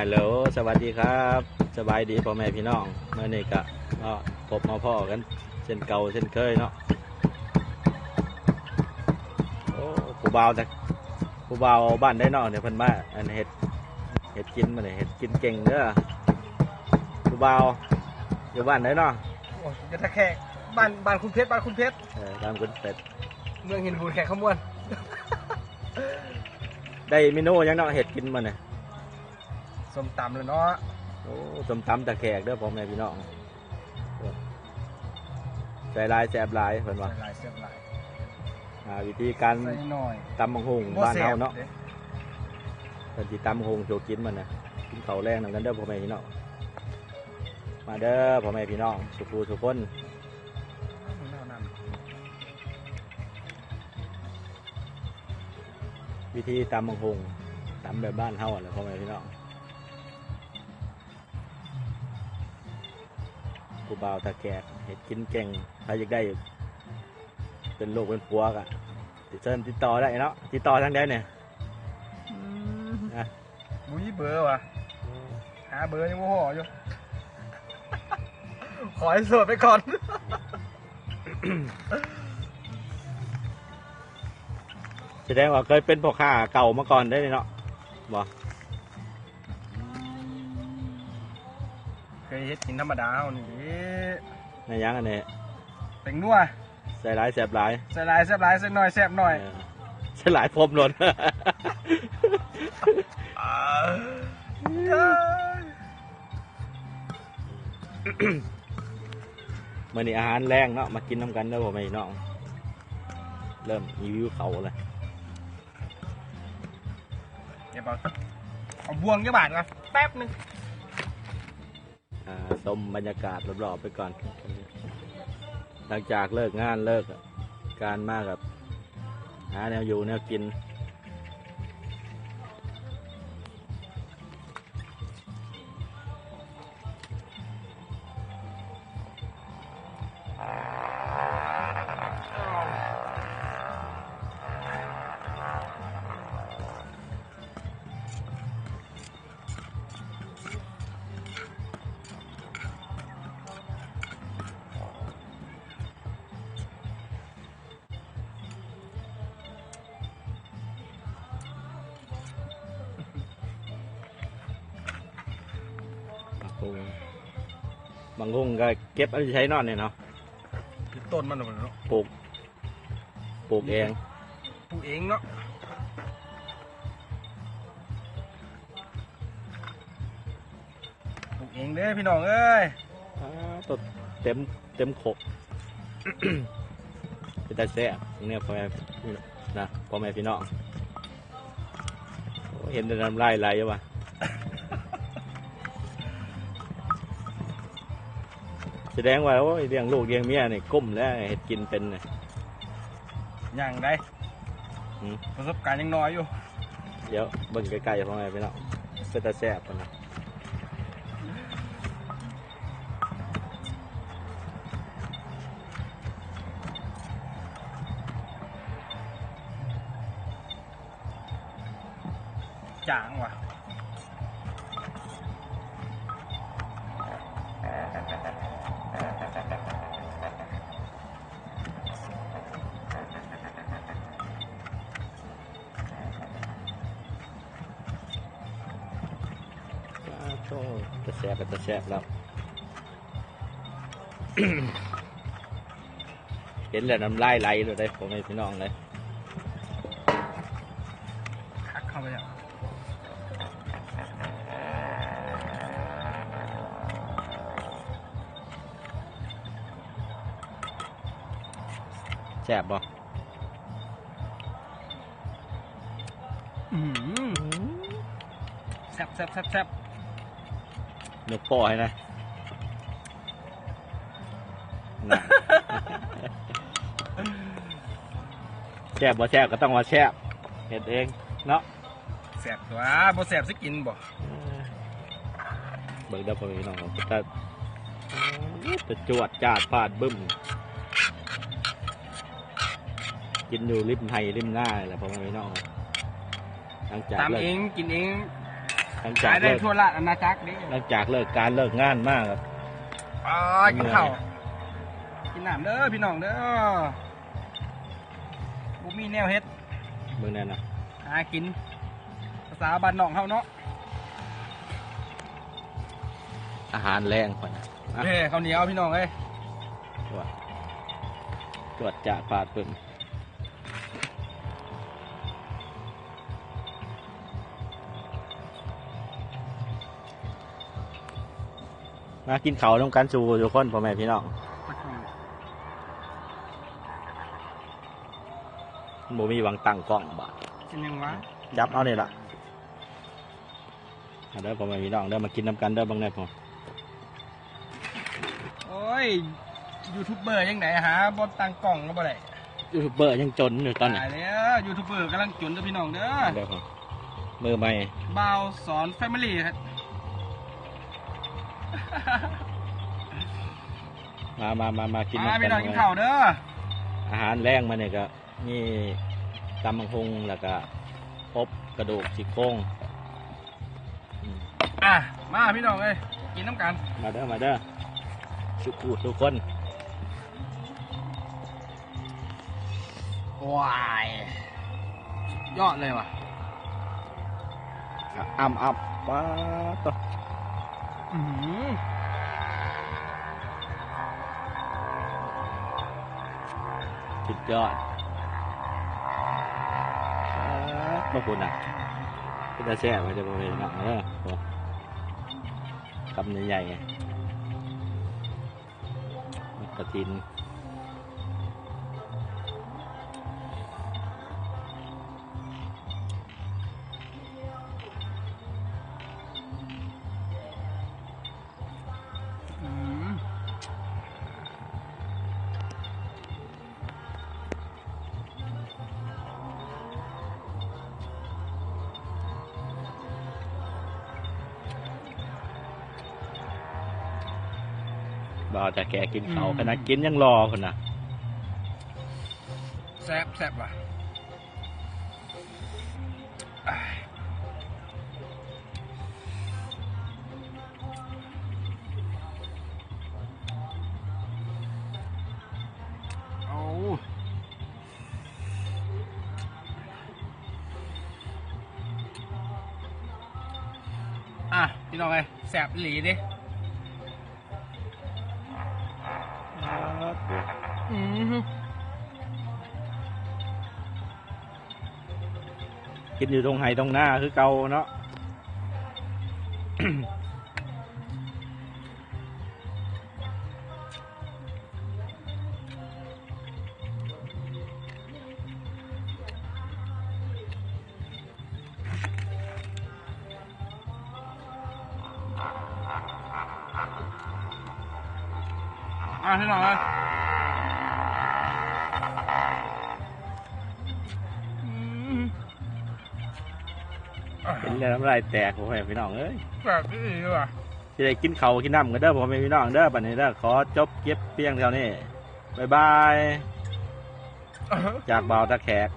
ฮัลโหลสวัสดีครับ สบายดีพ่อแม่พี่น้องเมื่อนี้ก็ก็พบมาพ่อกันเช่นเก่าเช่นเคยเนาะโอ้ผู้บ่าวแต่ผู้บ่าวบ้านได้เนาะเนี่ยเพิ่นมาอันเฮ็ดเฮ็ดกินมาเนี่ยเฮ็ดกินเก่งเด้อผู้บ่าวอยู่บ้านได้เนาะโอ้ยจะตะแคกบ้านบ้านคุณเพชรบ้านคุณเพชรเออตามคุณเป็ดเมืองหินบูนแขกขมวน ได้เมนูหยังเนาะเฮ็ดกินมาเนี่ย สมตำเลยเนาะโอ้สมตำตะแขกเด้อพ่อแม่พี่น้องโอ้ใส่หลายแซ่บหลายเพิ่นว่าใส่หลายเสียบหลายอ่าวิธีการใส่หน่อยตำบังหงบ่บ้านแซ่เฮาบเนาะด้เป็นสิตำบังหงโจกินมันนะกินข้าวแรงนำกันเด้อพ่อแม่พี่น้องมาเด้อพ่อแม่พี่น้องสุภูสุคนแนวนั้นวิธีตำบังหงตำแบบบ้านเฮาแหละพ่อแม่พี่น้อง กูบ่าวตะแกกเห็ดกินเก่งใครอยากได้ เป็นลูกเป็นผัวกะติดเชิญติดต่อได้เนาะติดต่อทางใดเนี่ยอะบุยเบอร์วะหาเบอร์ยังโมโหอยู่ ขอให้โสดไปก่อนแสดงว่าเคยเป็นพ่อค้าเก่ามาก่อนได้เนาะบ่เค ยเฮ็ดกินธรรมดาเอานี่ในยังอันนี้เป็นนัวใส่หลายแสบหลายใส่หลายแซ่บหลายใส่หน่อยแซ่บหน่อยเออใส่หลายพรมหล่นมื่อนี้อาหารแรงเนาะมากินน้ำกันเด้อพ่อแม่พี่น้องเริ่มรีวิวเขาเลยเดี๋ยวบอกเอาบวงเยอะบาทก่อนแป๊บหนึงอ่า ชมบรรยากาศรอบๆไปก่อน หลังจากเลิกงานเลิกการมากับหาแนวอยู่แนวกิน บางคงบางคงก็เก็บเอาไปใช้นอนเนี่ยเนาะต้นมันเนาะปลูกปลูกเองปลูกเองเนาะปลูกเองเด้อพี่น้องเอ้ยอ่าต้นเต็มเต็มขก เป็นตาแซ่บเนี่ยพ่อแม่นะพ่อแม่พี่น้องโอ้เห็นแต่น้ำลายไหลวะ แสดงว่าโอ้ยเลี้ยงลูกเลี้ยงเมียนี่ก้มแล้วเห็ดกินเป็นน่ะ อย่างใดอืม ประสบการณ์ยังน้อยอยู่เดี๋ยวเบิ่งใกล้ๆพ่อแม่พี่น้องเป็นตาแซ่บปะนะจางว่ะ แซ่บเป็นตาแซ่บแล้ว เห็นแล้วน้ำลายไหลเลยได้พ่อแม่พี่น้องเลยคักเข้าไปอะแซ่บบ่อื้อหือแซ่บแซ่บแซ่บแซ่บ ยกโป้ให้นะน่ะ แซ่บบ่แซ่บก็ต้องว่าแซ่บเห็ดเองเนาะแซ่บตัวบ่แซ่บสิกินบ่เบิกได้พอพี่น้องแต่จะจวดจาดฟาดบึ้ม กินอยู่ริมไทยริมหน้าแหละพอพี่น้องหลังจากตามเลิก เองกินเองข ลังจากขายได้เลิกทั่วราชอาณาจักรนี่หลังจากเลิกการเลิกงานมากครับ อ๋อกินข้าวกินน้ำเด้อพี่น้องเด้อบุมีแนวเฮ็ดมือนั่นนะหากิน ภาษาบ้านนอกเฮาเนาะอาหารแรงคนนะอะเฮ้ข้าวเหนียวพี่น้องเอ้ยตัวตรวจจะปาดปึ่ม มากินเขาวต้องการสู่ทุกคนพ่อแม่พี่น้องโมมีหวังตั้งกล้องบ่กินยังวะจับเอาเนี่ยล่ะเอาเด้อพ่อแม่พี่น้องเด้อมากินน้ำกันเด้อบางแน่พอโอ้ยยูทูบเบอร์ยังไหนหาบนตังกล่องก็บ่ได้ยูทูบเบอร์ยังจนอยู่ตอนนี้ตายแล้วยูทูบเบอร์กำลังจนเด้อพี่น้องเด้อเด้อพอมือใหม่บ่าวสอนแฟมิลี่ครับ มามามามากินมาน้ำพี่น้องกักินนข้าวเด้ออาหารแรงมาเนี่ยก็นี่ตำมังคุงแล้วก็อบกระดูกซี่โครงอืมอะมาพี่น้องเอ้ยกินน้ำกัน มาเด้อมาเด้อสุกูทุกคนว้ายยอดเลยว่ะอะอ้ำอ้ำว้าต่ออือหือ สุดยอดขอบคุณอะก็จะแช่ไว้จะบริเวณหนังเด้อโอ้คำใหญ่ๆกระทิน บ่าวจะแกกินเขาวขนาดกินยังรอคนน่ะแซ่บแซ่บว่ะอะเอาอะพี่น้องไงแซ่บอีหลีดิ กินอยู่ตรงไห้ตรงหน้าคือเกาเนาะอะพี่น้ เลยอืมอะเห็นแล้วน้ำลายแตกผมให้พี่น้องเอ้ยแบบนี้ดีว่ะจะได้กินเขาวกินน้ำกันเด้อผมให้พี่น้องเด้อปันนี้เด้อขอจบเก็บเพียงเท่านี้บ๊ายบายจากเบาวตะแขก